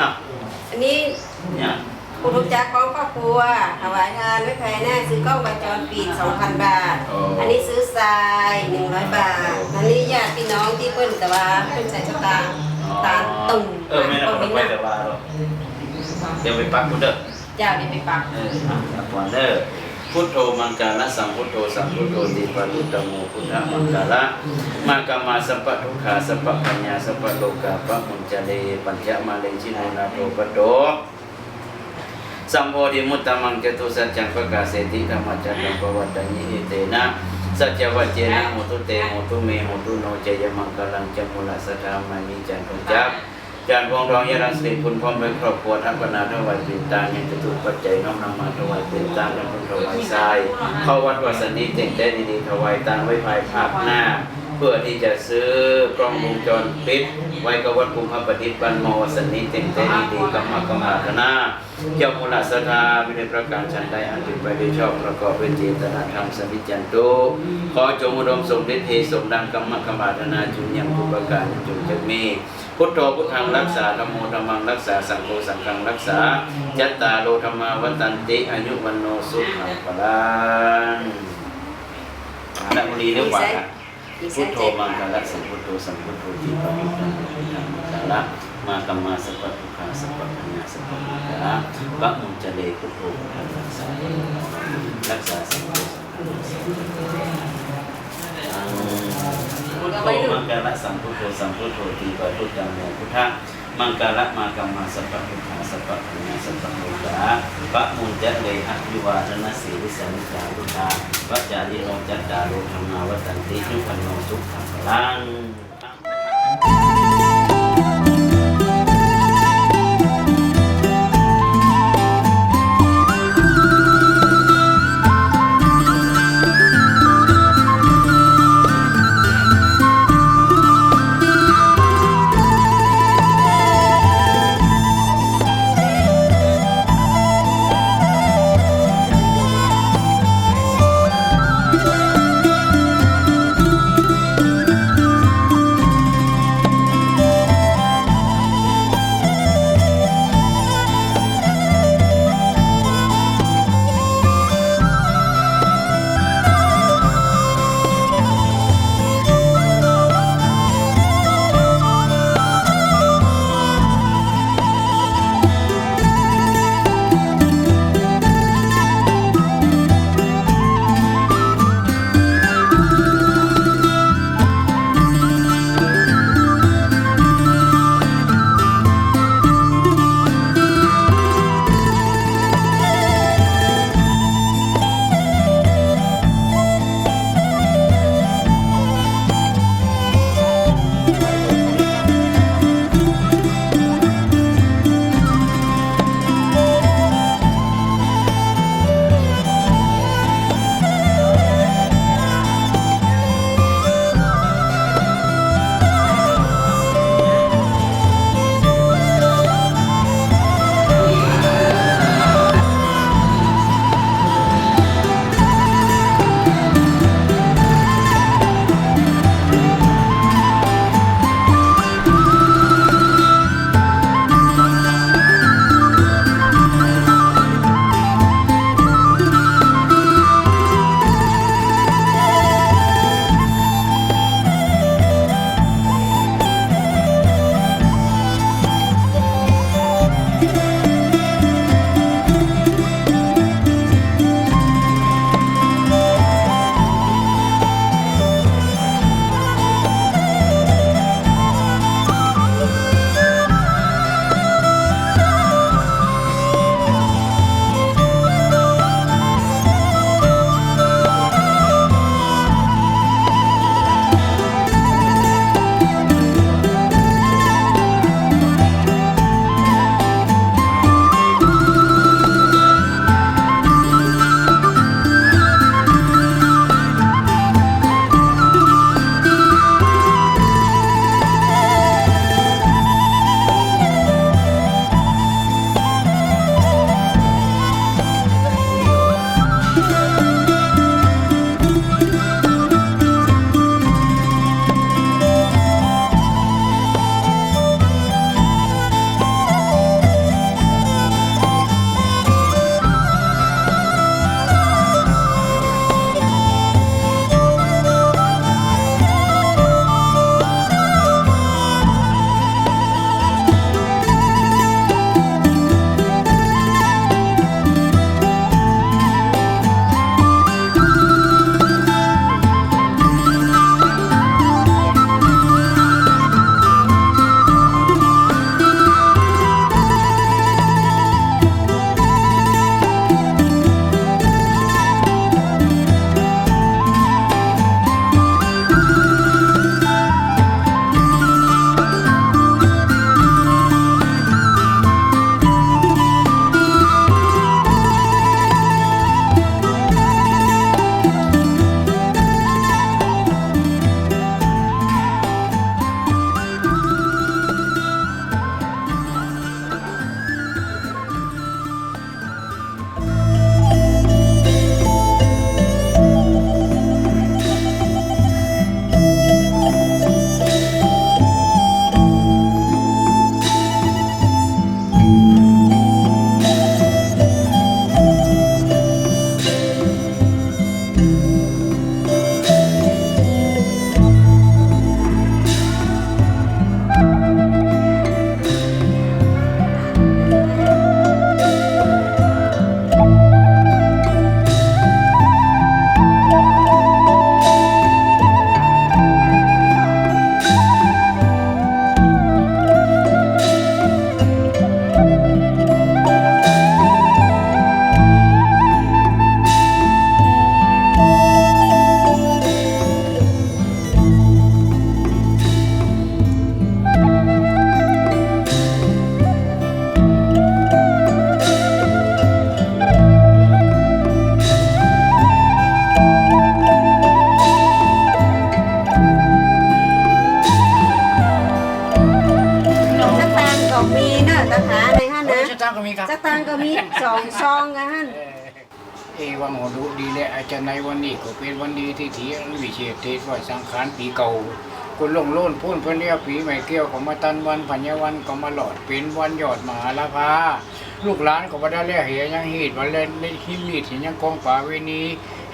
อะอันนี้เนี่ยผู้ทุกจักของครอบครัวถวายทานไม่แพ้หน้าซื้อกล้องวงจรปิด2,000 บาทอันนี้ซื้อทราย100 บาท อันนี้ญาติพี่น้องที่เพิ่นแต่ว่าเพิ่นใส่สตางค์ตาลตุ่มเออไม่น่าก็ไปไม่แต่น่าว่าหรอกเดี๋ยวไปปักกูเด้อเจ้านี่ไปปัก เออปักก่อนเด้อ พุทโธมังกาละสัมพุทโธสัมพุทโธติปะรุตโมพุทธมังกาละมากามาสัพพะทุกขาสัพพะปัญญาสัพพะโลกาปะมุญจเลปัญจมาเลชิโนนาโตปะโตสัมโพธิมุตตมังจตุสัจจังประกาศเสติธรรมจักรังปวัตตานิเตนะสัจจวัจเจนะโหตุเตโหตุเมโหตุโนเจยมังกลังจมุลสัทธามานิจันทงจัก จานพวงทองยารังสิริคุณพร้อมด้วยครอบครัวทั้งปนาถวายเป็นตาเงินจตุปัจจัยน้อมนำมาถวายเป็นตาและคุณถวายทราย เข้าวัดวัดสันนิเต็งได้ดีๆถวายตังไว้ภายภาคหน้า พื่อที่จะซื้อกล้องวงจรปิด ไว้กับวัดภูมิปฏิบัติมอสันนิเต็งได้ดีๆกรรมกรรมาธนาเจ้ามูลสถาวิในประการชันใดอันเป็นไปด้วยชอบประกอบด้วยเจตนาธรรมสมิจจันตุขอจงอุดมสมฤทธิ์เทสมดังกรรมกรรมาธนาจุนยังทุกประการจงจะมีพุทโธพุทธังรักษาธรรมโมธรรมังรักษาสังโฆสังฆังรักษาจัตตาโลธรรมาวัตันติอายุวันโนสุขังพลังนักบุรีเรียกว่าอีก พุทโธมังคละสัมพุทโธสัมพุทโธจิตปฏิปันโนพุทธังมังคละมากรรมาสัพพทุขาสัพพัญญาสัพพะมุขะปะมุจเลพุทโธพุทธังรักษารักษาสังโฆสังฆัง พุทโธมังกรสัมพุทโธสัมพุทโธจิตปฏิปันโมพุทธะมังกรมากรรมาสัพพะทุกขาสัพพะปัญญาสัพพะมุขะปะมุจเจเลอภิวาทนาสีวิสันจารุตาวัจจาริโนจัตตาโลธรรมาวัตันติยุพันโนสุขังพลัง มีครับสตางค์ก็มีสองซองกัน เออเอวังโหดุดีและอาจารย์ในวันนี้ก็เป็นวันดีที่ถีอันวิเศษเทศว่าสังขารปีเก่าคุณลงโล้นพูนเพื่อนเรียกปีใหม่เกี้ยวก็มาตันวันพันยวันก็มาหลอดเป็นวันยอดมหาลาภาลูกหลานก็มาได้เรียกเหียยังหีดวันเล่นในหิมมีดเห็นยังกองป่าเวนี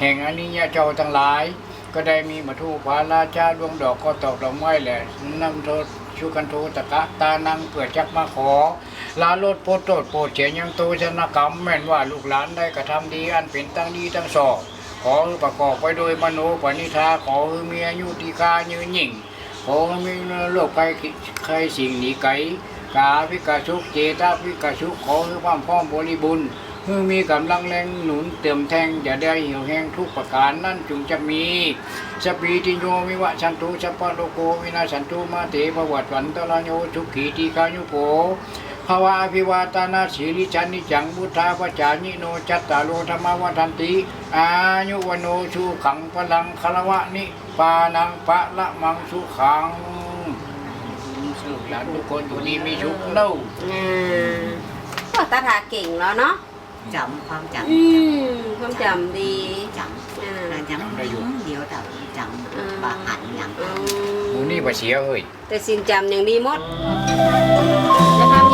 แห่งอนิยเจ้าทั้งหลาย ก็ได้มีมาทูพาราชาดวงดอกก็ตอกดอกไม้แหละนำโทษ ชุกันโทตะกะตานังเกิดจักมาขอ ลาโลดโปรดโตดโปดเฉียนยังโตชนกรรมแม่นว่าลูกหลานได้กระทำดีอันเป็นตั้งดีตั้งสอบขอประกอบไปโดยมโนปณิธาขอมีอายุติกายืนยิ่งขอมีโลกใครใครสิ่งหนีไกลกาพิกาชุกเจตาพิกาชุกขอให้ความพร้อมบริบูรณ์ มื่อมีกำลังแรงหนุนเติมแทงอย่าได้เหี่ยวแห้งทุกประการนั่นจงจะมีสปีติโยวิวะชันตุสัพพะโลโกวินาชันตุมาเตภวัตวันตระโยทุกขีติกายุโภภาวะอภิวาตานาสีลิจันนิจังบุทธาปจานิโนจัตตาโลธรรมวันตันติ อายุวโนชูขังพลังคารวะนิปานังปะละมังสุขังสุขหลานทุกคนอยู่ดีมีชุกเล่าอ่าก็ตาถาเก่งแล้วเนาะ จำความจำอืมความจำดีจอ่าำเราจำเดี๋ยวแต่จำบาหันอย่างอืหมูมนี่บ่เสียเฮ้ยแต่สินจำอย่างดีหมดนะคะ